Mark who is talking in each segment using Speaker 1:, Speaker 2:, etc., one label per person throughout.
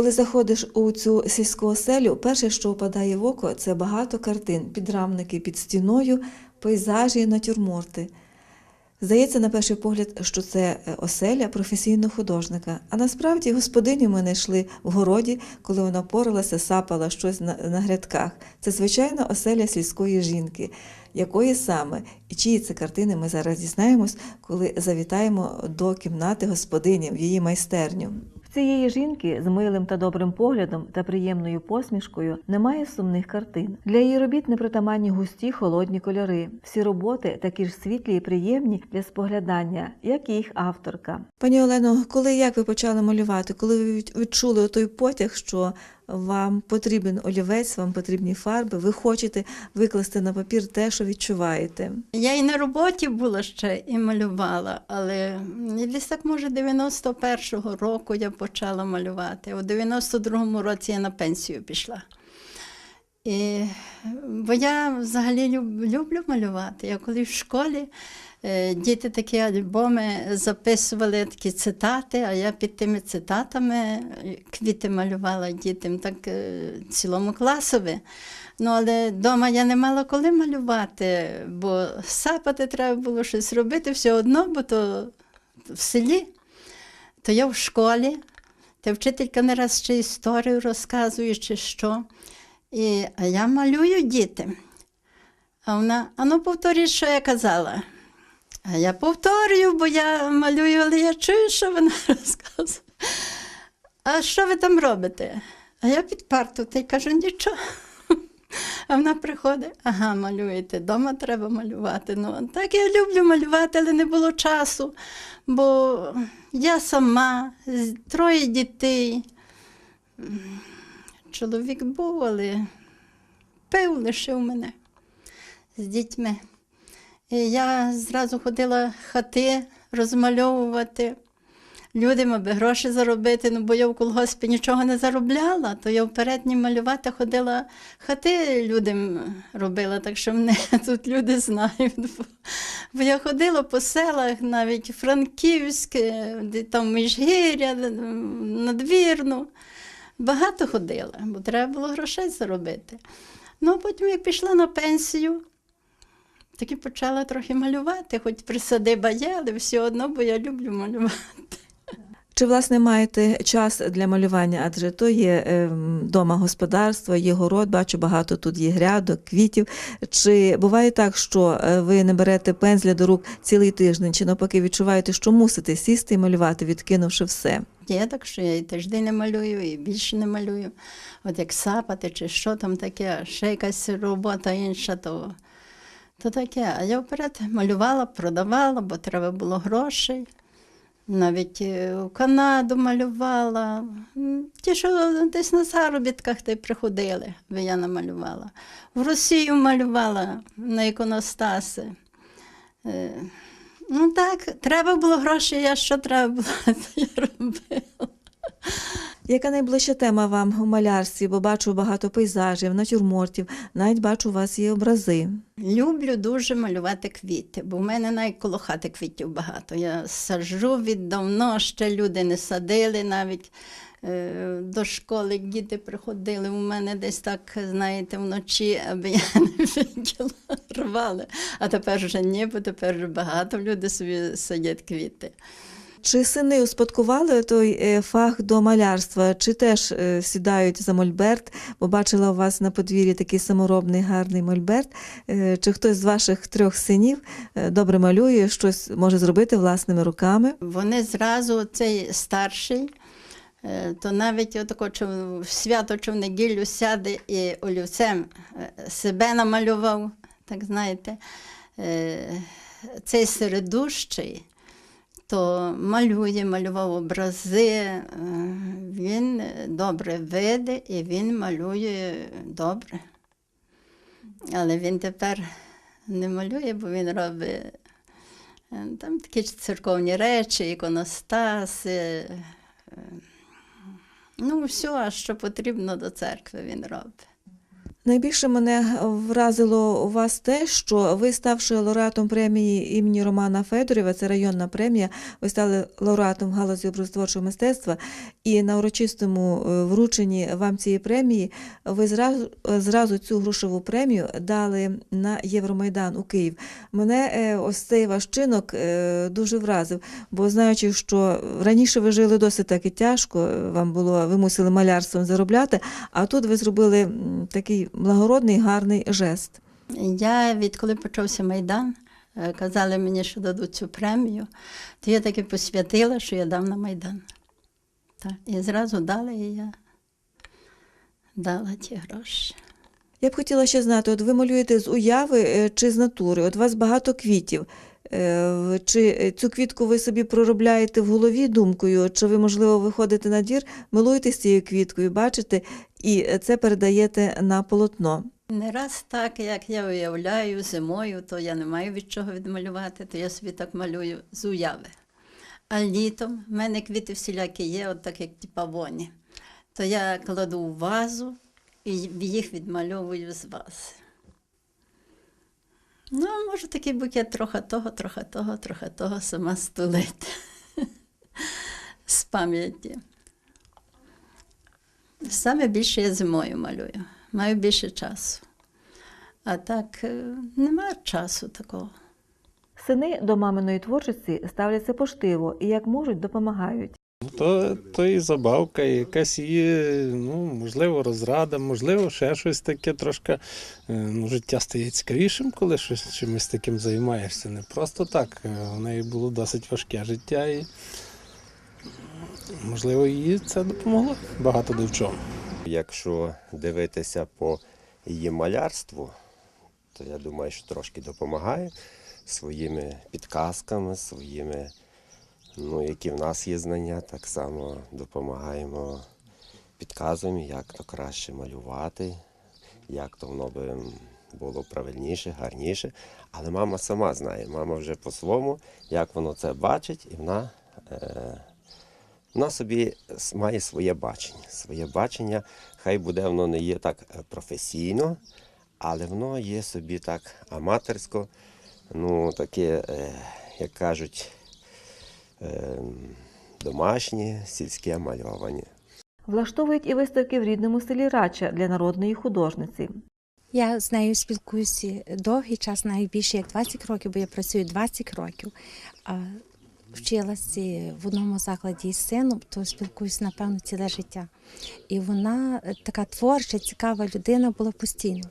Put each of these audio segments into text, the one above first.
Speaker 1: Коли заходиш у цю сільську оселю, перше, що впадає в око, це багато картин, підрамники під стіною, пейзажі, натюрморти. Здається, на перший погляд, що це е, оселя професійного художника. А насправді господиню ми знайшли в городі, коли вона поралася, сапала щось на, на грядках. Це звичайна оселя сільської жінки. Якої саме і чиї це картини ми зараз дізнаємось, коли завітаємо до кімнати господині в її майстерню. Цієї жінки з милим та добрим поглядом та приємною посмішкою немає сумних картин. Для її робіт непритаманні густі холодні кольори. Всі роботи такі ж світлі і приємні для споглядання, як і їх авторка. Пані Олено, коли як ви почали малювати? Коли ви відчули той потяг, що вам потрібен олівець, вам потрібні фарби, ви хочете викласти на папір те, що відчуваєте.
Speaker 2: Я і на роботі була ще і малювала, але десь так, може, 91-го року я почала малювати. У 92-му році я на пенсію пішла. І, бо я взагалі люб- люблю малювати. Я коли в школі діти такі альбоми записували такі цитати, а я під тими цитатами е, квіти малювала дітям, так е, цілому класові. Ну, але вдома я не мала коли малювати, бо сапати треба було щось робити все одно, бо то в селі, то я в школі, та вчителька не раз ще історію розказує, чи що. І, а я малюю дітям. А вона, а ну повторіть, що я казала. А я повторюю, бо я малюю, але я чую, що вона розказує. А що ви там робите? А я під парту та й кажу, нічого. А вона приходить, ага, малюєте, дома треба малювати. Ну, так я люблю малювати, але не було часу, бо я сама, троє дітей. Чоловік був, але пив лишив мене з дітьми. І я зразу ходила хати розмальовувати людям, аби гроші заробити, ну бо я в колгоспі нічого не заробляла, то я вперед ні малювати ходила, хати людям робила, так що мене тут люди знають. Бо, я ходила по селах, навіть Франківське, там Міжгір'я, надвірну. Багато ходила, бо треба було грошей заробити. Ну, а потім, як пішла на пенсію, так і почала трохи малювати, хоч присадиба є, але все одно, бо я люблю малювати.
Speaker 1: Чи власне маєте час для малювання? Адже то є ем, дома господарство, є город, бачу багато тут є грядок, квітів. Чи буває так, що е, ви не берете пензля до рук цілий тиждень, чи навпаки відчуваєте, що мусите сісти і малювати, відкинувши все?
Speaker 2: Є так, що я і тиждень не малюю, і більше не малюю. От як сапати чи що там таке, ще якась робота інша, то, то таке. А я вперед малювала, продавала, бо треба було грошей. Навіть е, в Канаду малювала. Ті, що десь на заробітках та приходили, бо я намалювала. В Росію малювала на іконостаси. Е, Ну так, треба було гроші, я що треба було, то я робила.
Speaker 1: Яка найближча тема вам у малярстві? Бо бачу багато пейзажів, натюрмортів, навіть бачу у вас є образи.
Speaker 2: Люблю дуже малювати квіти, бо в мене навіть коло хати квітів багато. Я саджу віддавно, ще люди не садили навіть. е, До школи діти приходили, у мене десь так, знаєте, вночі, аби я не виділа, рвали. А тепер вже ні, бо тепер багато люди собі садять квіти.
Speaker 1: Чи сини успадкували той е, фах до малярства, чи теж е, сідають за мольберт? Бо бачила у вас на подвір'ї такий саморобний гарний мольберт. Е, Чи хтось з ваших трьох синів добре малює, щось може зробити власними руками?
Speaker 2: Вони зразу, цей старший, то навіть отако, в свято чи в неділю сяде і олівцем себе намалював, так знаєте, цей середущий, то малює, малював образи, е, він добре веде і він малює добре. Але він тепер не малює, бо він робить Е, Там такі церковні речі, іконостаси. е, Ну, все, що потрібно до церкви, він робить.
Speaker 1: Найбільше мене вразило у вас те, що ви, ставши лауреатом премії імені Романа Федорєва, це районна премія, ви стали лауреатом галузі образотворчого мистецтва, і на урочистому е, врученні вам цієї премії ви зразу, зразу цю грошову премію дали на Євромайдан у Київ. Мене е, ось цей ваш чинок е, дуже вразив, бо знаючи, що раніше ви жили досить таки тяжко, вам було, ви мусили малярством заробляти, а тут ви зробили такий благородний, гарний жест.
Speaker 2: Я відколи почався Майдан, е, казали мені, що дадуть цю премію, то я таки посвятила, що я дам на Майдан. Так, і зразу дали, і я дала ті гроші.
Speaker 1: Я б хотіла ще знати, от ви малюєте з уяви е, чи з натури? От у вас багато квітів. Е, Чи цю квітку ви собі проробляєте в голові думкою, чи ви, можливо, виходите на двір, милуєтесь цією квіткою, бачите, і це передаєте на полотно.
Speaker 2: Не раз так, як я уявляю зимою, то я не маю від чого відмалювати, то я собі так малюю з уяви. А літом в мене квіти всілякі є, от так як ті павоні. То я кладу у вазу і їх відмальовую з вази. Ну, можу такий букет трохи того, трохи того, трохи того сама стулити. З пам'яті. Саме більше я зимою малюю, маю більше часу. А так е, немає часу такого.
Speaker 1: Сини до маминої творчості ставляться поштиво і як можуть допомагають.
Speaker 3: Ну, То, то і забавка, і якась є, ну, можливо, розрада, можливо, ще щось таке трошки. е, Ну, життя стає цікавішим, коли щось чимось таким займаєшся. Не просто так. е, У неї було досить важке життя, і можливо, їй це допомогло багато де в.
Speaker 4: Якщо дивитися по її малярству, то я думаю, що трошки допомагає своїми підказками, своїми, ну, які в нас є знання, так само допомагаємо, підказуємо, як то краще малювати, як то воно би було правильніше, гарніше. Але мама сама знає, мама вже по-своєму, як воно це бачить, і вона. Е- вона собі має своє бачення. Своє бачення, хай буде воно не є так е, професійно, але воно є собі так аматорсько, ну таке, е, як кажуть, домашнє сільське малювання.
Speaker 1: Влаштовують і виставки в рідному селі Рача для народної художниці.
Speaker 5: Я з нею спілкуюся довгий час, навіть більше як 20 років, бо я працюю 20 років. А вчилася в одному закладі з сином, то спілкуюся, напевно, ціле життя. І вона така творча, цікава людина була постійно.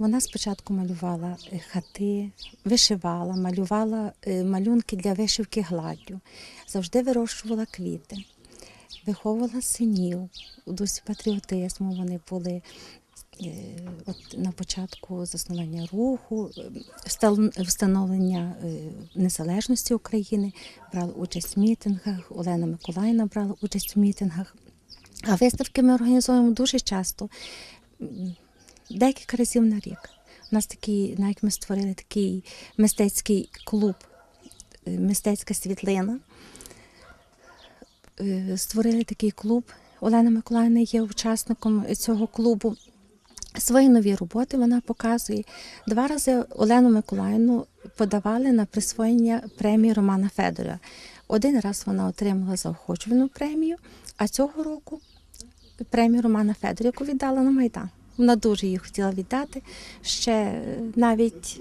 Speaker 5: Вона спочатку малювала е, хати, вишивала, малювала е, малюнки для вишивки гладдю, завжди вирощувала квіти, виховувала синів у дусі патріотизму. Вони були е, от на початку заснування руху, встановлення незалежності України, брала участь в мітингах. Олена Миколаївна брала участь в мітингах. А виставки ми організуємо дуже часто, декілька разів на рік. У нас такий, навіть ми створили такий мистецький клуб, е, мистецька світлина. Е, Створили такий клуб. Олена Миколаївна є учасником цього клубу. Свої нові роботи вона показує. Два рази Олену Миколаївну подавали на присвоєння премії Романа Федора. Один раз вона отримала заохочувальну премію, а цього року премію Романа Федора, яку віддала на Майдан. Вона дуже її хотіла віддати. Ще е, навіть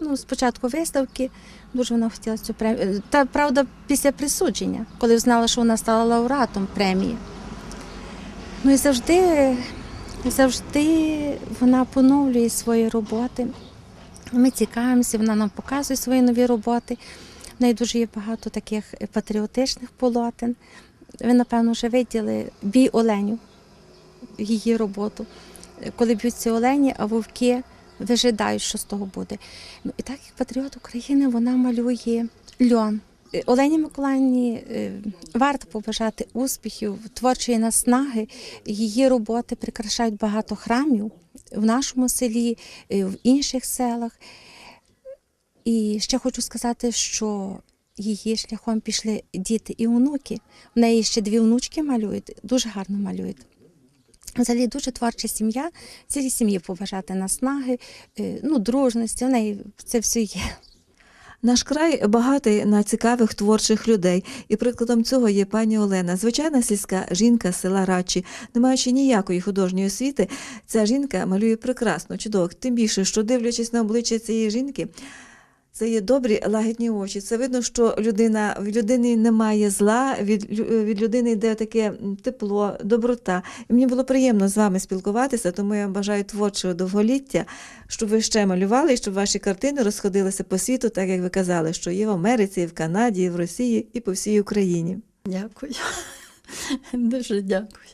Speaker 5: ну, спочатку виставки дуже вона хотіла цю премію. Та правда, після присудження, коли знала, що вона стала лауреатом премії. Ну і завжди, завжди вона поновлює свої роботи. Ми цікавимося, вона нам показує свої нові роботи. В неї дуже є багато таких патріотичних полотен. Ви, напевно, вже виділи бій Оленю, її роботу. Коли б'ються олені, а вовки вижидають, що з того буде. Ну, і так як патріот України вона малює льон. Е, Олені Миколаївні е, варто побажати успіхів, творчої наснаги. Її роботи прикрашають багато храмів в нашому селі, е, в інших селах. І ще хочу сказати, що її шляхом пішли діти і онуки. В неї ще дві онучки малюють, дуже гарно малюють. Взагалі дуже творча сім'я. Цілій сім'ї побажати наснаги, е, ну, дружності, у неї це все є.
Speaker 1: Наш край багатий на цікавих творчих людей, і прикладом цього є пані Олена. Звичайна сільська жінка села Рачі, не маючи ніякої художньої освіти, ця жінка малює прекрасно, чудово. Тим більше, що дивлячись на обличчя цієї жінки, це є добрі лагідні очі. Це видно, що людина від людини немає зла, від, лю- від людини йде таке тепло, доброта. І мені було приємно з вами спілкуватися, тому я вам бажаю творчого довголіття, щоб ви ще малювали, і щоб ваші картини розходилися по світу, так як ви казали, що є в Америці, і в Канаді, і в Росії, і по всій Україні.
Speaker 2: Дякую. Дуже дякую.